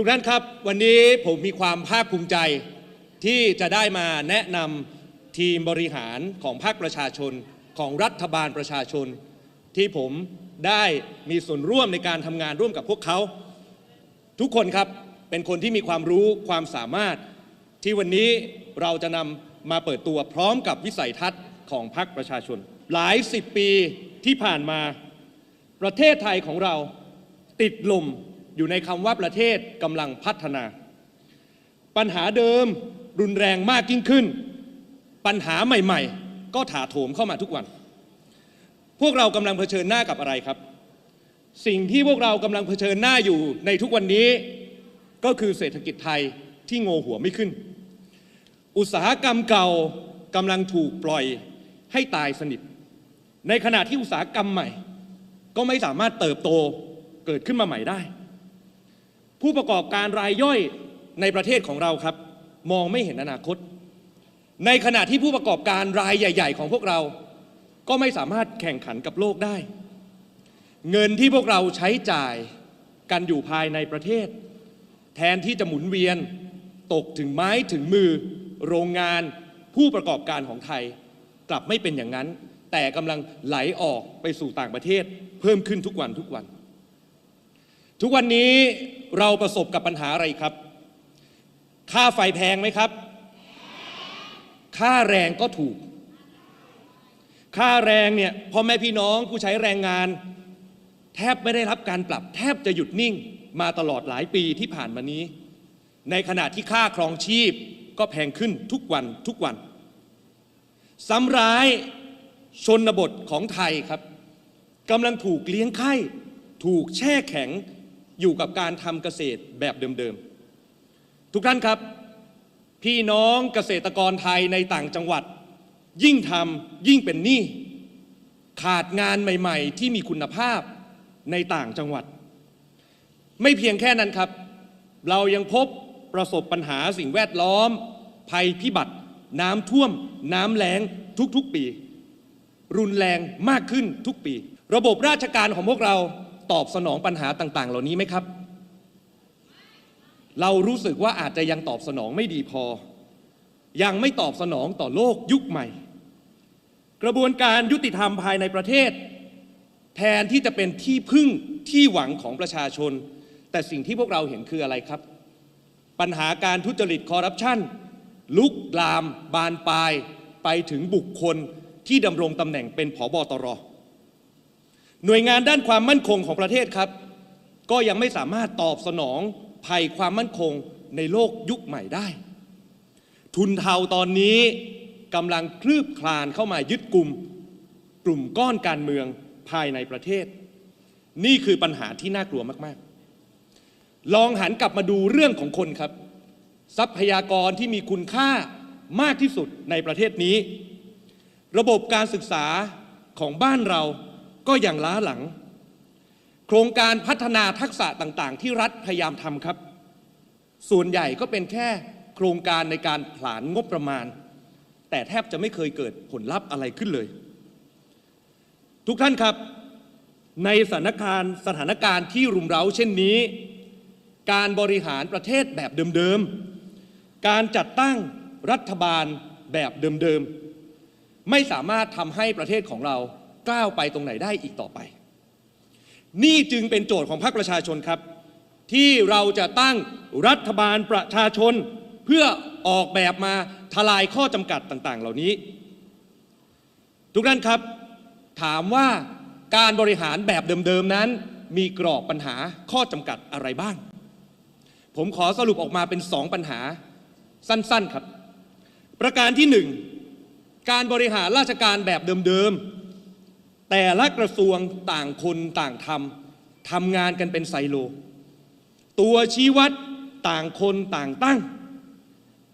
ทุกท่านครับวันนี้ผมมีความภาคภูมิใจที่จะได้มาแนะนำทีมบริหารของภาคประชาชนของรัฐบาลประชาชน ที่ผมได้มีส่วนร่วมในการทำงานร่วมกับพวกเขา ทุกคนครับเป็นคนที่มีความรู้ความสามารถ ที่วันนี้เราจะนำมาเปิดตัวพร้อมกับวิสัยทัศน์ของพรรคประชาชน หลายสิบปีที่ผ่านมา ประเทศไทยของเราติดลม อยู่ในคำว่าประเทศกำลังพัฒนา ปัญหาเดิมรุนแรงมากยิ่งขึ้น ปัญหาใหม่ๆ ก็ถาโถมเข้ามาทุกวัน พวกเรากำลังเผชิญหน้ากับอะไรครับ สิ่งที่พวกเรากำลังเผชิญหน้าอยู่ในทุกวันนี้ ก็คือเศรษฐกิจไทยที่โงหัวไม่ขึ้น อุตสาหกรรมเก่ากำลังถูกปล่อยให้ตายสนิท ในขณะที่อุตสาหกรรมใหม่ ก็ไม่สามารถเติบโตเกิดขึ้นมาใหม่ได้ ผู้ประกอบการรายย่อยในประเทศของเราครับ มองไม่เห็นอนาคต ในขณะที่ผู้ประกอบการรายใหญ่ ๆ ของพวกเรา ก็ไม่สามารถแข่งขันกับโลกได้ เงินที่พวกเราใช้จ่ายกันอยู่ภายในประเทศ แทนที่จะหมุนเวียน ตกถึงไม้ถึงมือ โรงงานผู้ประกอบการของไทย กลับไม่เป็นอย่างนั้น แต่กำลังไหลออกไปสู่ต่างประเทศ เพิ่มขึ้นทุกวันทุกวัน ทุกวันนี้เราประสบกับปัญหาอะไรครับ ค่าไฟแพงไหมครับ ค่าแรงก็ถูก ค่าแรงเนี่ยพ่อแม่พี่น้องผู้ใช้แรงงาน แทบไม่ได้รับการปรับ แทบจะหยุดนิ่งมาตลอดหลายปีที่ผ่านมานี้ ในขณะที่ค่าครองชีพก็แพงขึ้นทุกวันทุกวัน ซ้ำร้ายชนบทของไทยครับกำลังถูกเลี้ยงไข้ ถูกแช่แข็ง อยู่กับการทำเกษตรแบบเดิมๆ ทุกท่านครับ พี่น้องเกษตรกรไทยในต่างจังหวัด ยิ่งทำยิ่งเป็นหนี้ขาดงานใหม่ ๆ ที่มีคุณภาพในต่างจังหวัด ไม่เพียงแค่นั้นครับ เรายังพบประสบปัญหาสิ่งแวดล้อม ภัยพิบัติ น้ำท่วม น้ำแล้งทุกๆปี รุนแรงมากขึ้นทุกปี ระบบราชการของพวกเรา ตอบสนองปัญหาต่าง ๆ เหล่านี้ไหมครับ เรารู้สึกว่าอาจจะยังตอบสนองไม่ดีพอ ยังไม่ตอบสนองต่อโลกยุคใหม่ กระบวนการยุติธรรมภายในประเทศ แทนที่จะเป็นที่พึ่งที่หวังของประชาชน แต่สิ่งที่พวกเราเห็นคืออะไรครับ ปัญหาการทุจริตคอร์รัปชันลุกลาม บานปลาย ไปถึงบุคคลที่ดำรงตำแหน่งเป็นผอบอตร หน่วยงานด้านความมั่นคงของประเทศครับ ก็ยังไม่สามารถตอบสนองภัยความมั่นคงในโลกยุคใหม่ได้ ทุนเทาตอนนี้กำลังคลืบคลานเข้ามายึดกลุ่ม กลุ่มก้อนการเมืองภายในประเทศ นี่คือปัญหาที่น่ากลัวมากๆ ลองหันกลับมาดูเรื่องของคนครับ ทรัพยากรที่มีคุณค่ามากที่สุดในประเทศนี้ ระบบการศึกษาของบ้านเรา ก็ยังล้าหลัง โครงการพัฒนาทักษะต่างๆ ที่รัฐพยายามทำครับ ส่วนใหญ่ก็เป็นแค่โครงการในการผลานงบประมาณ แต่แทบจะไม่เคยเกิดผลลัพธ์อะไรขึ้นเลย ทุกท่านครับ ในสถานการณ์สถานการณ์ที่รุมเร้าเช่นนี้ การบริหารประเทศแบบเดิมๆ การจัดตั้งรัฐบาลแบบเดิมๆ ไม่สามารถทำให้ประเทศของเรา ก้าวไปตรงไหนได้อีกต่อไป นี่จึงเป็นโจทย์ของพรรคประชาชนครับ ที่เราจะตั้งรัฐบาลประชาชน เพื่อออกแบบมาทลายข้อจำกัดต่างๆ เหล่านี้ ทุกท่านครับ ถามว่าการบริหารแบบเดิมๆนั้น มีกรอบปัญหาข้อจำกัดอะไรบ้าง ผมขอสรุปออกมาเป็นสองปัญหาสั้นๆครับ ประการที่หนึ่งการบริหารราชการแบบเดิมๆ แต่ละกระทรวงต่างคนต่างทำทำงานกันเป็นไซโล ตัวชี้วัดต่างคนต่างตั้ง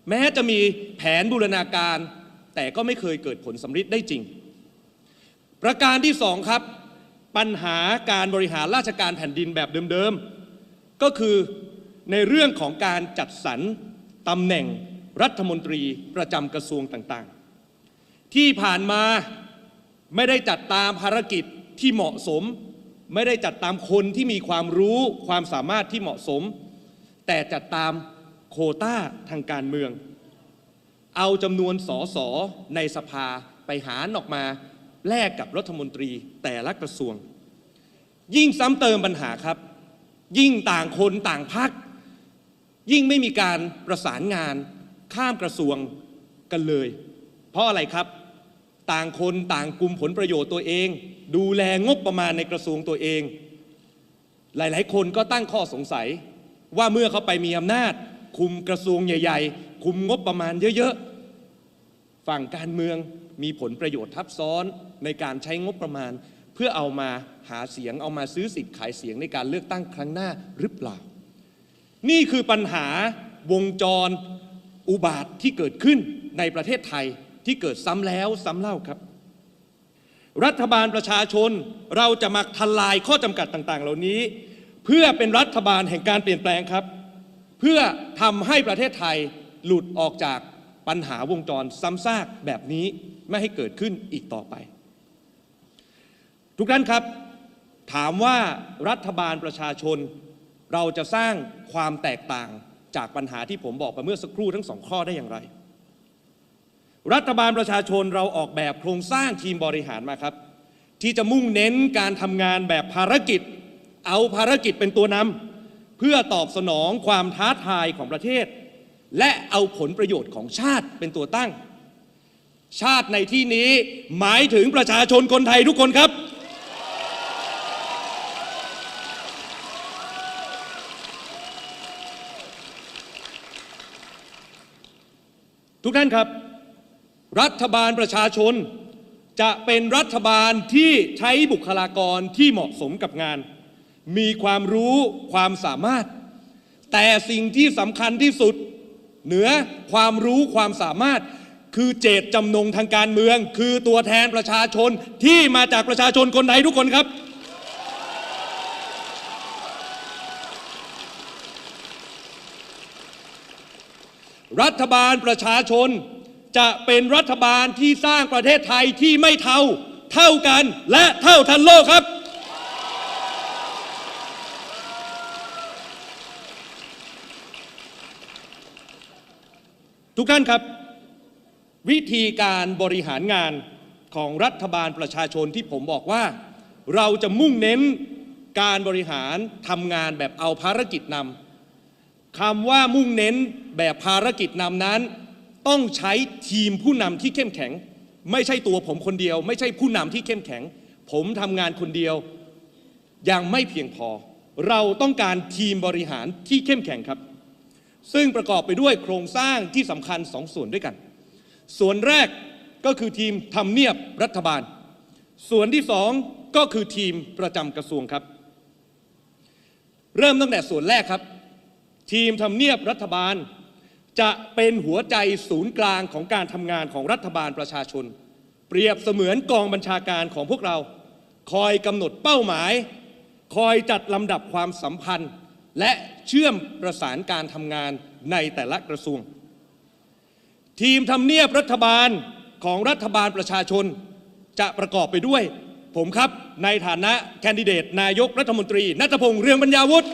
แม้จะมีแผนบูรณาการ แต่ก็ไม่เคยเกิดผลสำเร็จได้จริง ประการที่สองครับ ปัญหาการบริหารราชการแผ่นดินแบบเดิมๆ ก็คือในเรื่องของการจัดสรรตำแหน่งรัฐมนตรีประจำกระทรวงต่างๆ ที่ผ่านมา ไม่ได้จัดตามภารกิจที่เหมาะสม ไม่ได้จัดตามคนที่มีความรู้ความสามารถที่เหมาะสม แต่จัดตามโคต้าทางการเมือง เอาจำนวนสอสอในสภาไปหารออกมาแลกกับรัฐมนตรีแต่ละกระทรวง ยิ่งซ้ำเติมปัญหาครับ ยิ่งต่างคนต่างพัก ยิ่งไม่มีการประสานงานข้ามกระทรวงกันเลย เพราะอะไรครับ ต่างคนต่างกลุ่มผลประโยชน์ตัวเอง ดูแลงบประมาณในกระทรวงตัวเอง หลาย ๆ คนก็ตั้งข้อสงสัย ว่าเมื่อเขาไปมีอำนาจ คุมกระทรวงใหญ่ ๆ คุมงบประมาณเยอะ ๆ ฝั่งการเมืองมีผลประโยชน์ทับซ้อนในการใช้งบประมาณ เพื่อเอามาหาเสียงเอามาซื้อสิทธิ์ขายเสียงในการเลือกตั้งครั้งหน้าหรือเปล่า นี่คือปัญหาวงจรอุบาทที่เกิดขึ้นในประเทศไทย ที่เกิดซ้ำแล้วซ้ำเล่าครับ รัฐบาลประชาชนเราจะมาทลายข้อจำกัดต่าง ๆ เหล่านี้ เพื่อเป็นรัฐบาลแห่งการเปลี่ยนแปลงครับ เพื่อทำให้ประเทศไทยหลุดออกจากปัญหาวงจรซ้ำซากแบบนี้ไม่ให้เกิดขึ้นอีกต่อไป ทุกท่านครับ ถามว่ารัฐบาลประชาชน เราจะสร้างความแตกต่างจากปัญหาที่ผมบอกไปเมื่อสักครู่ทั้งสองข้อได้อย่างไร รัฐบาลประชาชนเราออกแบบโครงสร้างทีมบริหารมาครับ ที่จะมุ่งเน้นการทำงานแบบภารกิจ เอาภารกิจเป็นตัวนำเพื่อตอบสนองความท้าทายของประเทศ และเอาผลประโยชน์ของชาติเป็นตัวตั้ง ชาติในที่นี้หมายถึงประชาชนคนไทยทุกคนครับ ทุกท่านครับ รัฐบาลประชาชน จะเป็นรัฐบาลที่ใช้บุคลากรที่เหมาะสมกับงาน มีความรู้ความสามารถ แต่สิ่งที่สำคัญที่สุด เหนือความรู้ความสามารถ คือเจตจำนงทางการเมือง คือตัวแทนประชาชนที่มาจากประชาชนคนไทยทุกคนครับรัฐบาลประชาชน จะเป็นรัฐบาลที่สร้างประเทศไทยที่ไม่เท่า เท่ากันและเท่าทันโลกครับ ทุกท่านครับ วิธีการบริหารงานของรัฐบาลประชาชนที่ผมบอกว่า เราจะมุ่งเน้นการบริหารทำงานแบบเอาภารกิจนำคำว่ามุ่งเน้นแบบภารกิจนำนั้น ต้องใช้ทีมผู้นำที่เข้มแข็ง ไม่ใช่ตัวผมคนเดียว ไม่ใช่ผู้นำที่เข้มแข็ง ผมทำงานคนเดียวยังไม่เพียงพอ เราต้องการทีมบริหารที่เข้มแข็งครับ ซึ่งประกอบไปด้วยโครงสร้างที่สำคัญสองส่วนด้วยกัน ส่วนแรกก็คือทีมทำเนียบรัฐบาล ส่วนที่สองก็คือทีมประจำกระทรวงครับ เริ่มตั้งแต่ส่วนแรกครับ ทีมทำเนียบรัฐบาล จะเป็นหัวใจศูนย์กลางของการทำงานของรัฐบาลประชาชน เปรียบเสมือนกองบัญชาการของพวกเรา คอยกำหนดเป้าหมาย คอยจัดลำดับความสัมพันธ์ และเชื่อมประสานการทำงานในแต่ละกระทรวง ทีมทำเนียบรัฐบาลของรัฐบาลประชาชน จะประกอบไปด้วย ผมครับในฐานะแคนดิเดตนายกรัฐมนตรีนัทพงษ์เรืองปัญญาวุฒิ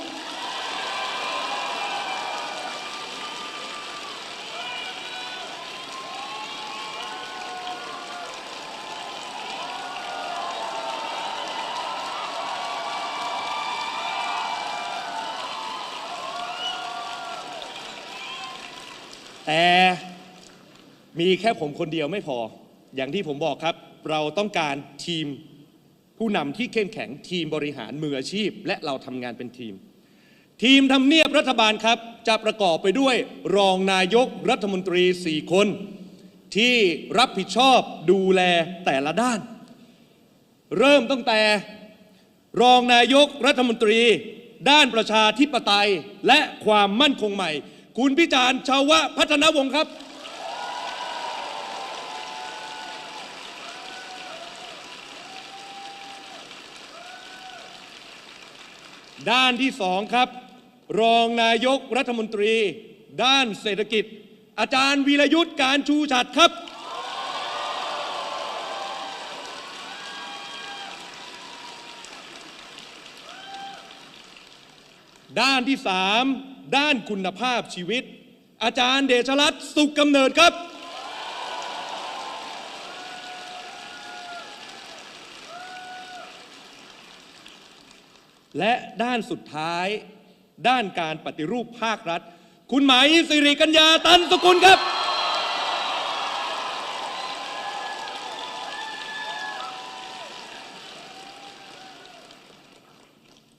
แต่ มีแค่ผมคนเดียวไม่พอ อย่างที่ผมบอกครับ เราต้องการทีมผู้นำที่เข้มแข็งทีมบริหารมืออาชีพ และเราทำงานเป็นทีม ทีมทำเนียบรัฐบาลครับ จะประกอบไปด้วยรองนายกรัฐมนตรี 4 คน ที่รับผิดชอบดูแลแต่ละด้าน เริ่มตั้งแต่รองนายกรัฐมนตรี ด้านประชาธิปไตยและความมั่นคงใหม่ คุณพิจารณ์ชาวะพัฒนวงศ์ครับ ด้านที่สองครับ รองนายกรัฐมนตรี ด้านเศรษฐกิจ อาจารย์วีรยุทธ์การชูชัดครับ ด้านที่สามด้านคุณภาพชีวิต อาจารย์เดชรัตน์สุขกำเนิดครับ และด้านสุดท้าย ด้านการปฏิรูปภาครัฐ คุณหมายสิริกัญญาตันสกุลครับ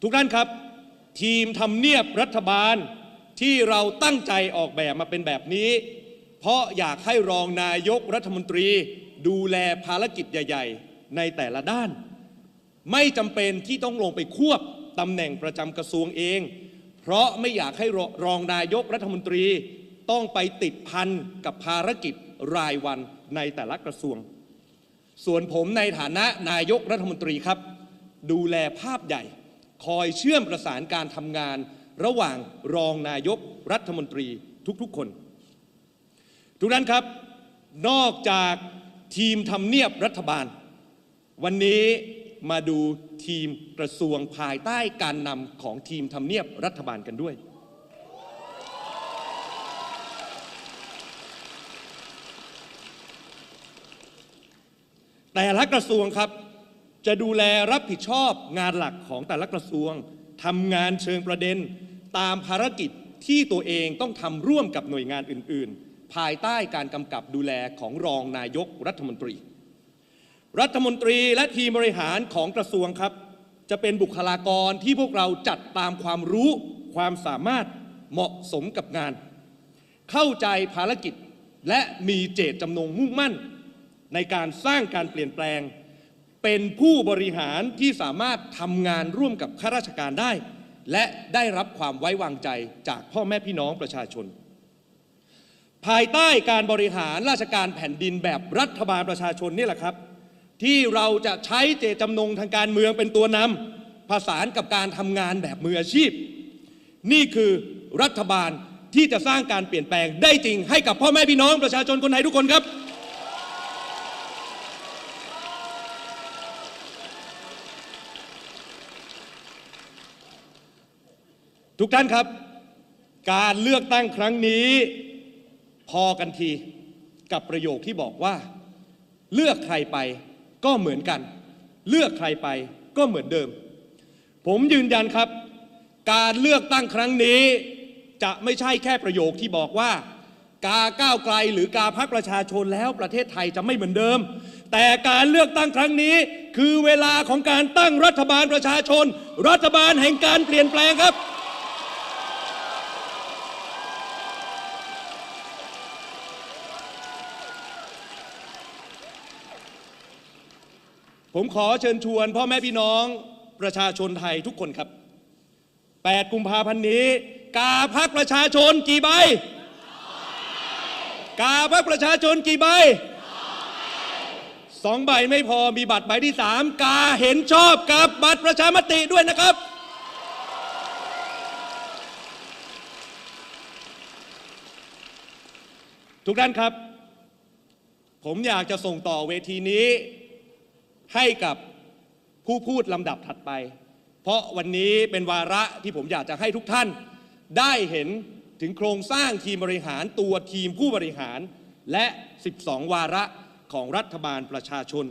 ทุกท่านครับ ทีมทำเนียบรัฐบาลที่เราตั้งใจออกแบบมาเป็นแบบนี้ เพราะอยากให้รองนายกรัฐมนตรี ดูแลภารกิจใหญ่ ๆ ในแต่ละด้าน ไม่จำเป็นที่ต้องลงไปควบ ตำแหน่งประจำกระทรวงเอง เพราะไม่อยากให้รองนายกรัฐมนตรีต้องไปติดพันกับภารกิจรายวันในแต่ละกระทรวง ส่วนผมในฐานะนายกรัฐมนตรีครับ ดูแลภาพใหญ่ คอยเชื่อมประสานการทำงาน ระหว่างรองนายกรัฐมนตรีทุกๆคน ทุกท่านครับ นอกจากทีมทำเนียบรัฐบาล วันนี้ มาดูทีมกระทรวงภายใต้การนำของทีมทำเนียบรัฐบาลกันด้วย แต่ละกระทรวงครับ จะดูแลรับผิดชอบงานหลักของแต่ละกระทรวงทำงานเชิงประเด็น ตามภารกิจที่ตัวเองต้องทำร่วมกับหน่วยงานอื่น ๆ ภายใต้การกำกับดูแลของรองนายกรัฐมนตรี รัฐมนตรีและทีมบริหารของกระทรวงครับ จะเป็นบุคลากรที่พวกเราจัดตามความรู้ความสามารถเหมาะสมกับงาน เข้าใจภารกิจและมีเจตจำนงมุ่งมั่น ในการสร้างการเปลี่ยนแปลง เป็นผู้บริหารที่สามารถทำงานร่วมกับข้าราชการได้ และได้รับความไว้วางใจจากพ่อแม่พี่น้องประชาชน ภายใต้การบริหารราชการแผ่นดินแบบรัฐบาลประชาชนนี่แหละครับ ที่เราจะใช้เจตจำนงทางการเมืองเป็นตัวนำผสานกับการทำงานแบบมืออาชีพ นี่คือรัฐบาลที่จะสร้างการเปลี่ยนแปลงได้จริงให้กับพ่อแม่พี่น้องประชาชนคนไทยทุกคนครับ ทุกท่านครับ การเลือกตั้งครั้งนี้ พอกันทีกับประโยคที่บอกว่า เลือกใครไป ก็เหมือนกัน เลือกใครไปก็เหมือนเดิม ผมยืนยันครับ การเลือกตั้งครั้งนี้ จะไม่ใช่แค่ประโยคที่บอกว่า กาก้าวไกลหรือกาพักประชาชนแล้วประเทศไทยจะไม่เหมือนเดิม แต่การเลือกตั้งครั้งนี้ คือเวลาของการตั้งรัฐบาลประชาชน รัฐบาลแห่งการเปลี่ยนแปลงครับ ผมขอเชิญชวนพ่อแม่พี่น้องประชาชนไทยทุกคนครับ 8 กุมภาพันธ์นี้ กาพักประชาชนกี่ใบ กาพักประชาชนกี่ใบสองใบไม่พอมีบัตรใบที่สามกาเห็นชอบกับบัตรประชามติด้วยนะครับ ทุกท่านครับ ผมอยากจะส่งต่อเวทีนี้ ให้กับผู้พูดลำดับถัดไป เพราะวันนี้เป็นวาระที่ผมอยากจะให้ทุกท่าน ได้เห็นถึงโครงสร้างทีมบริหารตัวทีมผู้บริหาร และ 12 วาระของรัฐบาลประชาชน